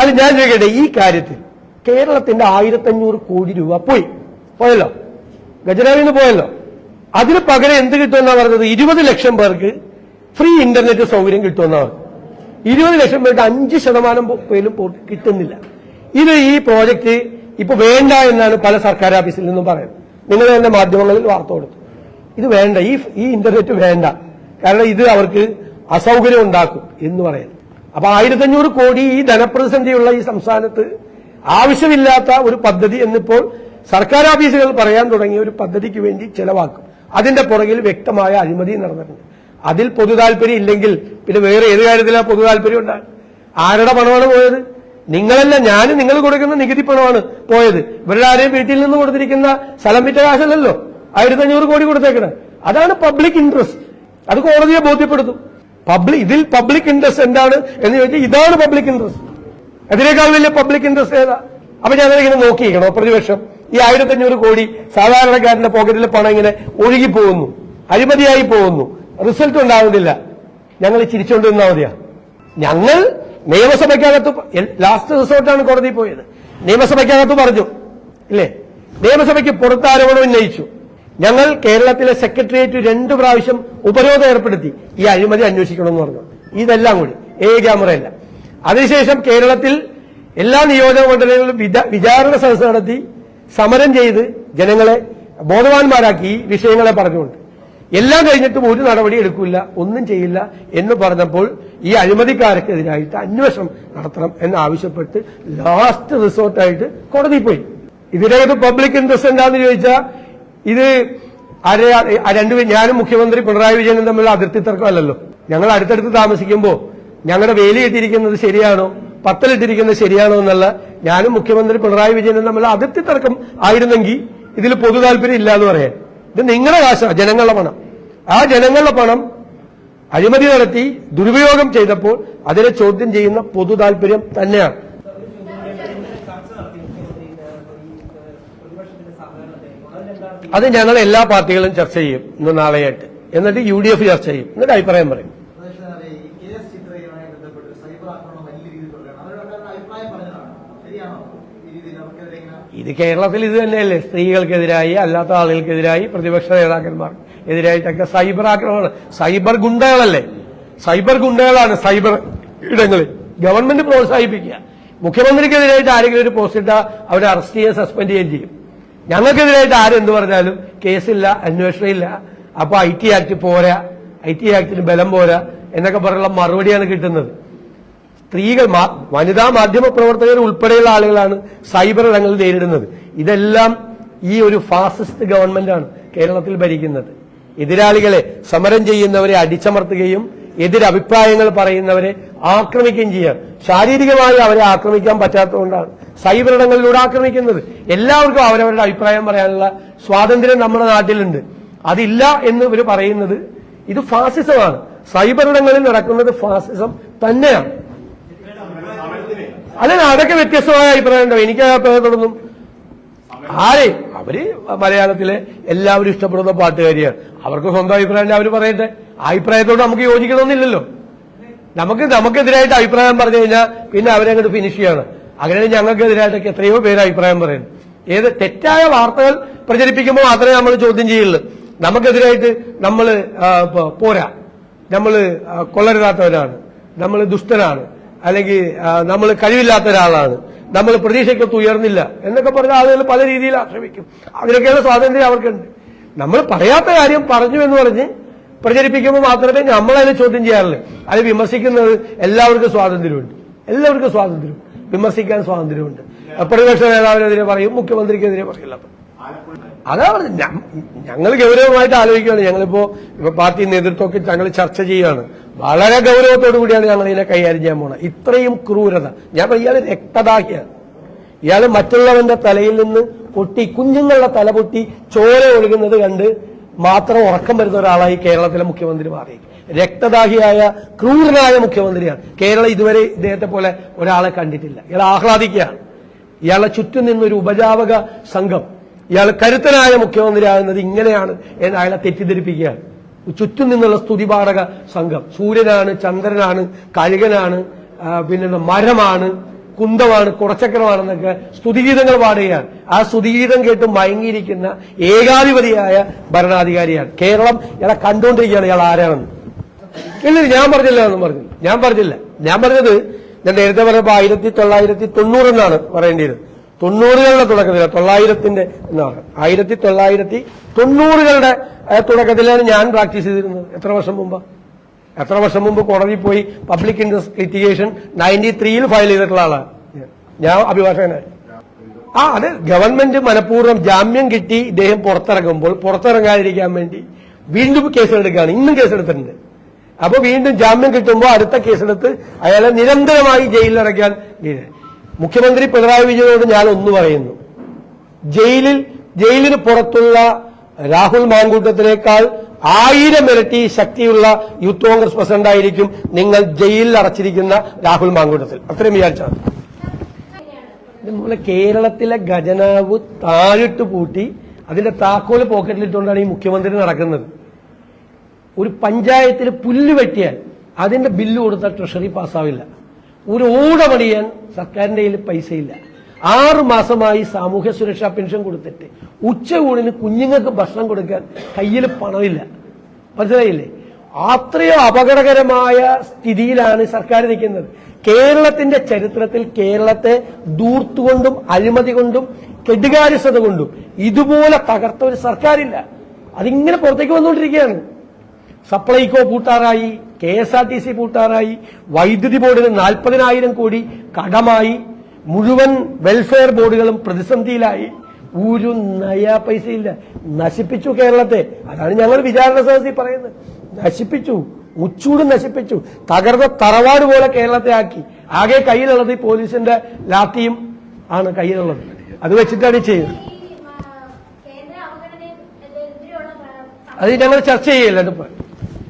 അല്ല ഞാൻ ചോദിക്കട്ടെ ഈ കാര്യത്തിൽ കേരളത്തിന്റെ ആയിരത്തഞ്ഞൂറ് കോടി രൂപ പോയി. പോയല്ലോ? ഗജരാവിൽ നിന്ന് പോയല്ലോ? അതിന് പകരം എന്ത് കിട്ടുമെന്നാ പറഞ്ഞത്? ഇരുപത് ലക്ഷം പേർക്ക് ഫ്രീ ഇന്റർനെറ്റ് സൗകര്യം കിട്ടുമെന്നാ ഇരുപത് ലക്ഷം പേർക്ക് അഞ്ച് ശതമാനം പേരും കിട്ടുന്നില്ല. ഇത് ഈ പ്രോജക്റ്റ് ഇപ്പൊ വേണ്ട എന്നാണ് പല സർക്കാർ ഓഫീസിൽ നിന്നും പറയുന്നത്. നിങ്ങൾ തന്നെ മാധ്യമങ്ങളിൽ വാർത്ത കൊടുത്തു. ഇത് വേണ്ട. ഈ ഈ ഇന്റർനെറ്റ് വേണ്ട. കാരണം ഇത് അവർക്ക് അസൗകര്യം ഉണ്ടാക്കും എന്ന് പറയുന്നത് അപ്പൊ ആയിരത്തഞ്ഞൂറ് കോടി ഈ ധനപ്രതിസന്ധിയുള്ള ഈ സംസ്ഥാനത്ത് ആവശ്യമില്ലാത്ത ഒരു പദ്ധതി എന്നിപ്പോൾ സർക്കാർ ഓഫീസുകൾ പറയാൻ തുടങ്ങിയ ഒരു പദ്ധതിക്ക് വേണ്ടി ചെലവാക്കും. അതിന്റെ പുറകിൽ വ്യക്തമായ അഴിമതി നടന്നിട്ടുണ്ട്. അതിൽ പൊതു താല്പര്യം ഇല്ലെങ്കിൽ പിന്നെ വേറെ ഏത് കാര്യത്തിലാണ് പൊതു താല്പര്യം ഉണ്ടാകും ആരുടെ പണമാണ് പോയത്? നിങ്ങളല്ല ഞാൻ നിങ്ങൾ കൊടുക്കുന്ന നികുതി പണമാണ് പോയത്. ഇവരുടെ ആരെയും വീട്ടിൽ നിന്ന് കൊടുത്തിരിക്കുന്ന സ്ഥലം വിറ്റ കാശല്ലല്ലോ? ആയിരത്തി അഞ്ഞൂറ് കോടി കൊടുത്തേക്കണേ. അതാണ് പബ്ലിക് ഇൻട്രസ്റ്റ് അത് കോടതിയെ ബോധ്യപ്പെടുത്തും. പബ്ലിക് ഇതിൽ പബ്ലിക് ഇൻട്രസ്റ്റ് എന്താണ് എന്ന് ചോദിച്ചാൽ ഇതാണ് പബ്ലിക് ഇൻട്രസ്റ്റ് അതിനേക്കാൾ വലിയ പബ്ലിക് ഇൻട്രസ്റ്റ് ഏതാ? അപ്പൊ ഞാൻ ഇങ്ങനെ നോക്കിയിരിക്കണോ. പ്രതിപക്ഷം ഈ ആയിരത്തി അഞ്ഞൂറ് കോടി സാധാരണക്കാരന്റെ പോക്കറ്റിലെ പണം ഇങ്ങനെ ഒഴുകി പോകുന്നു അഴിമതിയായി പോകുന്നു. റിസൾട്ട് ഉണ്ടാകുന്നില്ല. ഞങ്ങൾ ചിരിച്ചുകൊണ്ട് നിന്നാൽ മതിയാ. ഞങ്ങൾ നിയമസഭയ്ക്കകത്ത് ലാസ്റ്റ് റിസോർട്ടാണ് കോടതി പോയത്. നിയമസഭയ്ക്കകത്ത് പറഞ്ഞു. ഇല്ലേ? നിയമസഭയ്ക്ക് പുറത്താരോപണം ഉന്നയിച്ചു. ഞങ്ങൾ കേരളത്തിലെ സെക്രട്ടേറിയറ്റ് രണ്ടു പ്രാവശ്യം ഉപരോധം ഏർപ്പെടുത്തി. ഈ അഴിമതി അന്വേഷിക്കണമെന്ന് പറഞ്ഞു. ഇതെല്ലാം കൂടി. ഏ ക്യാമറയല്ല. അതിനുശേഷം കേരളത്തിൽ എല്ലാ നിയോജക മണ്ഡലങ്ങളിലും വിചാരണ സദസ് നടത്തി സമരം ചെയ്ത് ജനങ്ങളെ ബോധവാന്മാരാക്കി വിഷയങ്ങളെ പറഞ്ഞുകൊണ്ട്. എല്ലാം കഴിഞ്ഞിട്ടും ഒരു നടപടി എടുക്കില്ല ഒന്നും ചെയ്യില്ല എന്ന് പറഞ്ഞപ്പോൾ ഈ അഴിമതിക്കാർക്കെതിരായിട്ട് അന്വേഷണം നടത്തണം എന്നാവശ്യപ്പെട്ട് ലാസ്റ്റ് റിസോർട്ടായിട്ട് കോടതി പോയി. ഇതിനകത്ത് പബ്ലിക് ഇൻട്രസ്റ്റ് എന്താന്ന് ചോദിച്ചാൽ ഇത് രണ്ടുപേരും ഞാനും മുഖ്യമന്ത്രി പിണറായി വിജയനും തമ്മിലുള്ള അതിർത്തി തർക്കമല്ലല്ലോ. ഞങ്ങൾ അടുത്തടുത്ത് താമസിക്കുമ്പോൾ ഞങ്ങളുടെ വേലി ഇട്ടിരിക്കുന്നത് ശരിയാണോ? പത്തലിട്ടിരിക്കുന്നത് ശരിയാണോ എന്നുള്ള ഞാനും മുഖ്യമന്ത്രി പിണറായി വിജയനും തമ്മിലുള്ള അതിർത്തി തർക്കം ആയിരുന്നെങ്കിൽ ഇതിൽ പൊതു താല്പര്യം ഇല്ല എന്ന് പറയാൻ. ഇത് നിങ്ങളുടെ കാശാണ് ജനങ്ങളുടെ പണം. ആ ജനങ്ങളുടെ പണം അഴിമതി നടത്തി ദുരുപയോഗം ചെയ്തപ്പോൾ അതിനെ ചോദ്യം ചെയ്യുന്ന പൊതു താല്പര്യം തന്നെയാണ് ചർച്ച നടത്തി മുഖ്യമന്ത്രി ഏഹ്, ഈ ഏഹ്, പ്രതിപക്ഷത്തിന്റെ സഹകരണത്തെ അതിലെന്താണ് അത് ഞങ്ങൾ എല്ലാ പാർട്ടികളും ചർച്ച ചെയ്യും ഇന്ന് നാളെയായിട്ട്. എന്നിട്ട് യു ഡി എഫ് ചർച്ച ചെയ്യും. എന്നിട്ട് അഭിപ്രായം പറയും. ഇത് കേരളത്തിൽ ഇത് തന്നെയല്ലേ. സ്ത്രീകൾക്കെതിരായി അല്ലാത്ത ആളുകൾക്കെതിരായി പ്രതിപക്ഷ നേതാക്കന്മാർ എതിരായിട്ടൊക്കെ സൈബർ ആക്രമണം സൈബർ ഗുണ്ടകളല്ലേ? സൈബർ ഗുണ്ടകളാണ് സൈബർ ഇടങ്ങളിൽ. ഗവൺമെന്റ് പ്രോത്സാഹിപ്പിക്കുക. മുഖ്യമന്ത്രിക്കെതിരായിട്ട് ആരെങ്കിലും ഒരു പോസ്റ്റ് ഇട്ടാൽ അവരെ അറസ്റ്റ് ചെയ്യുകയും സസ്പെൻഡ് ചെയ്യുകയും ചെയ്യും. ഞങ്ങൾക്കെതിരായിട്ട് ആരെന്ത് പറഞ്ഞാലും കേസില്ല അന്വേഷണം ഇല്ല അപ്പൊ ഐ ടി ആക്ട് പോരാ ഐ ടി ആക്ടിന് ബലം പോരാ എന്നൊക്കെ പറഞ്ഞുള്ള മറുപടിയാണ് കിട്ടുന്നത്. സ്ത്രീകൾ വനിതാ മാധ്യമ പ്രവർത്തകർ ഉൾപ്പെടെയുള്ള ആളുകളാണ് സൈബർ ഇടങ്ങൾ നേരിടുന്നത്. ഇതെല്ലാം ഈ ഒരു ഫാസിസ്റ്റ് ഗവൺമെന്റാണ് കേരളത്തിൽ ഭരിക്കുന്നത്. എതിരാളികളെ സമരം ചെയ്യുന്നവരെ അടിച്ചമർത്തുകയും എതിരഭിപ്രായങ്ങൾ പറയുന്നവരെ ആക്രമിക്കുകയും ചെയ്യാം. ശാരീരികമായി അവരെ ആക്രമിക്കാൻ പറ്റാത്തതുകൊണ്ടാണ് സൈബർ ഇടങ്ങളിലൂടെ ആക്രമിക്കുന്നത്. എല്ലാവർക്കും അവരവരുടെ അഭിപ്രായം പറയാനുള്ള സ്വാതന്ത്ര്യം നമ്മുടെ നാട്ടിലുണ്ട്. അതില്ല എന്ന് ഇവർ പറയുന്നത് ഇത് ഫാസിസമാണ്. സൈബർ ഇടങ്ങളിൽ നടക്കുന്നത് ഫാസിസം തന്നെയാണ്. അല്ല അതൊക്കെ വ്യത്യസ്തമായ അഭിപ്രായം ഉണ്ടാവും എനിക്ക് അഭിപ്രായത്തോടൊന്നും ആരെ? അവർ മലയാളത്തിലെ എല്ലാവരും ഇഷ്ടപ്പെടുന്ന പാട്ടുകാരിയാണ്. അവർക്ക് സ്വന്തം അഭിപ്രായം അവർ പറയട്ടെ. അഭിപ്രായത്തോട് നമുക്ക് യോജിക്കണമെന്നില്ലല്ലോ. നമുക്ക് നമുക്കെതിരായിട്ട് അഭിപ്രായം പറഞ്ഞു കഴിഞ്ഞാൽ പിന്നെ അവരെ അങ്ങോട്ട് ഫിനിഷ് ചെയ്യാണ്. അങ്ങനെ ഞങ്ങൾക്കെതിരായിട്ടൊക്കെ എത്രയോ പേര് അഭിപ്രായം പറയുന്നു ഏത് തെറ്റായ വാർത്തകൾ പ്രചരിപ്പിക്കുമ്പോൾ മാത്രമേ നമ്മൾ ചോദ്യം ചെയ്യുള്ളൂ. നമുക്കെതിരായിട്ട് നമ്മൾ പോരാ. നമ്മൾ കൊള്ളരുതാത്തവരാണ്. നമ്മൾ ദുഷ്ടനാണ് അല്ലെങ്കിൽ നമ്മൾ കഴിവില്ലാത്ത ഒരാളാണ്. നമ്മൾ പ്രതീക്ഷയ്ക്കൊത്ത് ഉയർന്നില്ല എന്നൊക്കെ പറഞ്ഞ ആളുകൾ പല രീതിയിൽ ആക്ഷേപിക്കും അതിനൊക്കെയുള്ള സ്വാതന്ത്ര്യം അവർക്കുണ്ട്. നമ്മൾ പറയാത്ത കാര്യം പറഞ്ഞു എന്ന് പറഞ്ഞ് പ്രചരിപ്പിക്കുമ്പോൾ മാത്രമേ നമ്മളതിനെ ചോദ്യം ചെയ്യാറുള്ളൂ. അത് വിമർശിക്കുന്നത് എല്ലാവർക്കും സ്വാതന്ത്ര്യമുണ്ട്. എല്ലാവർക്കും സ്വാതന്ത്ര്യം. വിമർശിക്കാൻ സ്വാതന്ത്ര്യമുണ്ട്. പ്രതിപക്ഷ നേതാവിനെതിരെ പറയും മുഖ്യമന്ത്രിക്കെതിരെ പറയില്ല. അതാ ഞങ്ങൾ ഗൗരവമായിട്ട് ആലോചിക്കുകയാണ്. ഞങ്ങളിപ്പോ പാർട്ടി നേതൃത്വമൊക്കെ ഞങ്ങൾ ചർച്ച ചെയ്യുകയാണ്. വളരെ ഗൗരവത്തോടു കൂടിയാണ് ഞങ്ങൾ ഇതിനെ കൈകാര്യം ചെയ്യാൻ പോണത്. ഇത്രയും ക്രൂരത. ഞാൻ ഇയാൾ രക്തദാഹിയാണ് ഇയാൾ മറ്റുള്ളവന്റെ തലയിൽ നിന്ന് പൊട്ടി കുഞ്ഞുങ്ങളുടെ തല പൊട്ടി ചോര ഒഴുകുന്നത് കണ്ട് മാത്രം ഉറക്കം വരുന്ന ഒരാളായി കേരളത്തിലെ മുഖ്യമന്ത്രി മാറി രക്തദാഹിയായ ക്രൂരനായ മുഖ്യമന്ത്രിയാണ്. കേരളം ഇതുവരെ ഇദ്ദേഹത്തെ പോലെ ഒരാളെ കണ്ടിട്ടില്ല. ഇയാൾ ആഹ്ലാദിക്കുകയാണ്. ഇയാളെ ചുറ്റും നിന്നൊരു ഉപജാപക സംഘം. ഇയാൾ കരുത്തനായ മുഖ്യമന്ത്രിയാകുന്നത് ഇങ്ങനെയാണ് അയാളെ തെറ്റിദ്ധരിപ്പിക്കുകയാണ്. ചുറ്റും നിന്നുള്ള സ്തുതിപാഠക സംഘം. സൂര്യനാണ് ചന്ദ്രനാണ് കഴുകനാണ് പിന്നെ മരമാണ് കുന്തമാണ് കുടച്ചക്രമാണെന്നൊക്കെ സ്തുതിഗീതങ്ങൾ പാടുകയാണ്. ആ സ്തുതിഗീതം കേട്ട് മയങ്ങിയിരിക്കുന്ന ഏകാധിപതിയായ ഭരണാധികാരിയാണ്. കേരളം ഇയാളെ കണ്ടുകൊണ്ടിരിക്കുകയാണ് ഇയാൾ ആരാണെന്ന്. ഇല്ല ഞാൻ പറഞ്ഞില്ല എന്ന് പറഞ്ഞു. ഞാൻ പറഞ്ഞില്ല. ഞാൻ പറഞ്ഞത് ഞാൻ നേരത്തെ പറഞ്ഞപ്പോ ആയിരത്തി തൊള്ളായിരത്തി തൊണ്ണൂറെന്നാണ് പറയേണ്ടത് തൊണ്ണൂറുകളുടെ തുടക്കത്തിൽ തൊള്ളായിരത്തിന്റെ എന്നാണ് ആയിരത്തി തൊള്ളായിരത്തി തൊണ്ണൂറുകളുടെ തുടക്കത്തിലാണ് ഞാൻ പ്രാക്ടീസ് ചെയ്തിരുന്നത്. എത്ര വർഷം മുമ്പ്? എത്ര വർഷം മുമ്പ് കോടതി പോയി പബ്ലിക് ഇൻട്രസ്റ്റ് ലിറ്റിഗേഷൻ നയന്റി ത്രീയിൽ ഫയൽ ചെയ്തിട്ടുള്ള ആളാണ് ഞാൻ അഭിഭാഷകനായി. ആ അത് ഗവൺമെന്റ് മനഃപൂർവം ജാമ്യം കിട്ടി ഇദ്ദേഹം പുറത്തിറങ്ങുമ്പോൾ പുറത്തിറങ്ങാതിരിക്കാൻ വേണ്ടി വീണ്ടും കേസെടുക്കുകയാണ്. ഇന്നും കേസെടുത്തിട്ടുണ്ട്. അപ്പൊ വീണ്ടും ജാമ്യം കിട്ടുമ്പോൾ അടുത്ത കേസെടുത്ത് അയാളെ നിരന്തരമായി ജയിലിലടയ്ക്കാൻ തീരുമാനം. മുഖ്യമന്ത്രി പിണറായി വിജയനോട് ഞാൻ ഒന്ന് പറയുന്നു. ജയിലിൽ ജയിലിന് പുറത്തുള്ള രാഹുൽ മാങ്കൂട്ടത്തിനേക്കാൾ ആയിരം ഇരട്ടി ശക്തിയുള്ള യൂത്ത് കോൺഗ്രസ് പ്രസിഡന്റായിരിക്കും നിങ്ങൾ ജയിലിൽ അടച്ചിരിക്കുന്ന രാഹുൽ മാങ്കൂട്ടത്തിൽ. അത്രയും വിചാരിച്ചാണ് ഇതുപോലെ കേരളത്തിലെ ഖജനാവ് താഴിട്ട് പൂട്ടി അതിന്റെ താക്കോൽ പോക്കറ്റിലിട്ടുകൊണ്ടാണ് ഈ മുഖ്യമന്ത്രി നടക്കുന്നത്. ഒരു പഞ്ചായത്തിൽ പുല്ല് വെട്ടിയാൽ അതിന്റെ ബില്ല് കൊടുത്താൽ ട്രഷറി പാസ്സാവില്ല. ഒരു ഊടമണിയാൻ സർക്കാരിന്റെ കയ്യിൽ പൈസയില്ല. ആറ് മാസമായി സാമൂഹ്യ സുരക്ഷാ പെൻഷൻ കൊടുത്തിട്ട് ഉച്ചയൂണിന് കുഞ്ഞുങ്ങൾക്ക് ഭക്ഷണം കൊടുക്കാൻ കയ്യിൽ പണമില്ല. മനസ്സിലായില്ലേ? അത്രയോ അപകടകരമായ സ്ഥിതിയിലാണ് സർക്കാർ നിൽക്കുന്നത്. കേരളത്തിന്റെ ചരിത്രത്തിൽ കേരളത്തെ ദൂർത്തുകൊണ്ടും അഴിമതി കൊണ്ടും കെടുകാര്യസ്ഥത കൊണ്ടും ഇതുപോലെ തകർത്ത ഒരു സർക്കാരില്ല. അതിങ്ങനെ പുറത്തേക്ക് വന്നുകൊണ്ടിരിക്കുകയാണ്. Supplyco പൂട്ടാറായി K S R T C പൂട്ടാറായി വൈദ്യുതി ബോർഡിന് നാൽപ്പതിനായിരം കോടി കടമായി മുഴുവൻ വെൽഫെയർ ബോർഡുകളും പ്രതിസന്ധിയിലായി. ഒരു നയാ പൈസയില്ല. നശിപ്പിച്ചു കേരളത്തെ. അതാണ് ഞങ്ങൾ വിചാരണ സദസ്സിൽ പറയുന്നത്. നശിപ്പിച്ചു. ഉച്ചൂട് നശിപ്പിച്ചു. തകർന്ന തറവാട് പോലെ കേരളത്തെ ആക്കി. ആകെ കയ്യിലുള്ളത് ഈ പോലീസിന്റെ ലാത്തിയും ആണ് കയ്യിലുള്ളത്. അത് വെച്ചിട്ടാണ് ഈ ചെയ്യുന്നത് അത് ഞങ്ങൾ ചർച്ച ചെയ്യില്ല